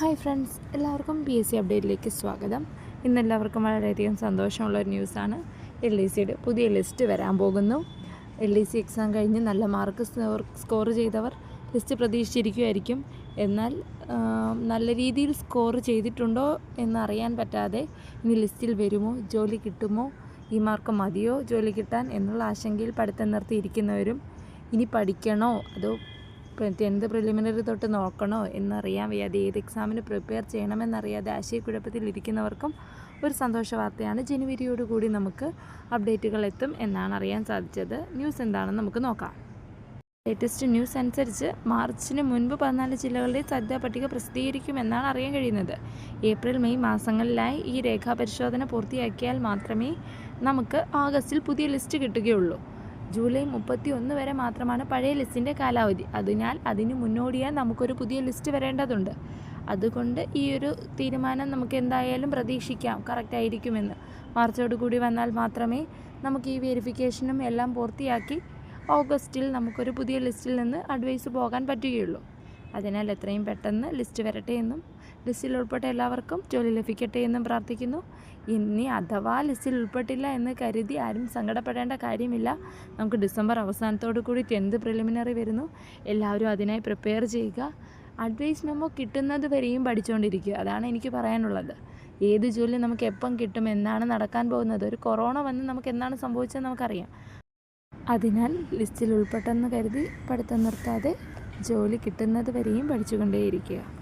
Hi friends എല്ലാവർക്കും P S C അപ്ഡേറ്റിലേക്ക് സ്വാഗതം. ഇന്ന് എല്ലാവർക്കും വളരെയധികം സന്തോഷമുള്ള ഒരു ന്യൂസാണ്. എൽ ഐ സിയുടെ പുതിയ ലിസ്റ്റ് വരാൻ പോകുന്നു. എൽ ഐ സി എക്സാം കഴിഞ്ഞ് നല്ല മാർക്ക് സ്കോർ ചെയ്തവർ ലിസ്റ്റ് പ്രതീക്ഷിച്ചിരിക്കുമായിരിക്കും. എന്നാൽ നല്ല രീതിയിൽ സ്കോർ ചെയ്തിട്ടുണ്ടോ എന്നറിയാൻ പറ്റാതെ ഇനി ലിസ്റ്റിൽ വരുമോ? ജോലി കിട്ടുമോ? ഈ മാർക്ക് മതിയോ? ജോലി കിട്ടാൻ എന്നുള്ള ആശങ്കയിൽ പഠിത്തം നിർത്തിയിരിക്കുന്നവരും ഇനി പഠിക്കണോ? അതോ ടെൻത്ത് പ്രിലിമിനറി തൊട്ട് നോക്കണോ എന്നറിയാൻ വയ്യാതെ ഏത് എക്സാമിന് പ്രിപ്പയർ ചെയ്യണമെന്നറിയാതെ ആശയക്കുഴപ്പത്തിൽ ഇരിക്കുന്നവർക്കും ഒരു സന്തോഷ വാർത്തയാണ്. ജനുവരിയോടുകൂടി നമുക്ക് അപ്ഡേറ്റുകൾ എത്തും എന്നാണ് അറിയാൻ സാധിച്ചത്. ന്യൂസ് എന്താണെന്ന് നമുക്ക് നോക്കാം. ലേറ്റസ്റ്റ് ന്യൂസ് അനുസരിച്ച് മാർച്ചിന് മുൻപ് പതിനാല് ജില്ലകളുടെ സാധ്യതാ പട്ടിക പ്രസിദ്ധീകരിക്കുമെന്നാണ് അറിയാൻ കഴിയുന്നത്. ഏപ്രിൽ മെയ് മാസങ്ങളിലായി ഈ രേഖാപരിശോധന പൂർത്തിയാക്കിയാൽ മാത്രമേ നമുക്ക് ആഗസ്റ്റിൽ പുതിയ ലിസ്റ്റ് കിട്ടുകയുള്ളൂ. ജൂലൈ മുപ്പത്തി ഒന്ന് വരെ മാത്രമാണ് പഴയ ലിസ്റ്റിന്റെ കാലാവധി. അതിനാൽ അതിന് മുന്നോടിയായി നമുക്കൊരു പുതിയ ലിസ്റ്റ് വരേണ്ടതുണ്ട്. അതുകൊണ്ട് ഈ ഒരു തീരുമാനം നമുക്ക് എന്തായാലും പ്രതീക്ഷിക്കാം. കറക്റ്റായിരിക്കുമെന്ന് മാർച്ചോട് കൂടി വന്നാൽ മാത്രമേ നമുക്ക് ഈ വെരിഫിക്കേഷനും എല്ലാം പൂർത്തിയാക്കി ഓഗസ്റ്റിൽ നമുക്കൊരു പുതിയ ലിസ്റ്റിൽ നിന്ന് അഡ്വൈസ് പോകാൻ പറ്റുകയുള്ളൂ. അതിനാൽ എത്രയും പെട്ടെന്ന് ലിസ്റ്റ് വരട്ടെ എന്നും ലിസ്റ്റിൽ ഉൾപ്പെട്ട എല്ലാവർക്കും ജോലി ലഭിക്കട്ടെ എന്നും പ്രാർത്ഥിക്കുന്നു. ഇനി അഥവാ ലിസ്റ്റിൽ ഉൾപ്പെട്ടില്ല എന്ന് കരുതി ആരും സങ്കടപ്പെടേണ്ട കാര്യമില്ല. നമുക്ക് ഡിസംബർ അവസാനത്തോടു കൂടി ടെൻത്ത് പ്രിലിമിനറി വരുന്നു. എല്ലാവരും അതിനായി പ്രിപ്പയർ ചെയ്യുക. അഡ്വൈസ് മെമ്മോ കിട്ടുന്നത് വരെയും പഠിച്ചുകൊണ്ടിരിക്കുക അതാണ് എനിക്ക് പറയാനുള്ളത്. ഏത് ജോലി നമുക്ക് എപ്പം കിട്ടും എന്നാണ് നടക്കാൻ പോകുന്നത്. ഒരു കൊറോണ വന്ന് നമുക്ക് എന്താണ് സംഭവിച്ചത് നമുക്കറിയാം. അതിനാൽ ലിസ്റ്റിൽ ഉൾപ്പെട്ടെന്ന് കരുതി പഠിത്തം നിർത്താതെ ജോലി കിട്ടുന്നത് വരെയും പഠിച്ചുകൊണ്ടേയിരിക്കുക.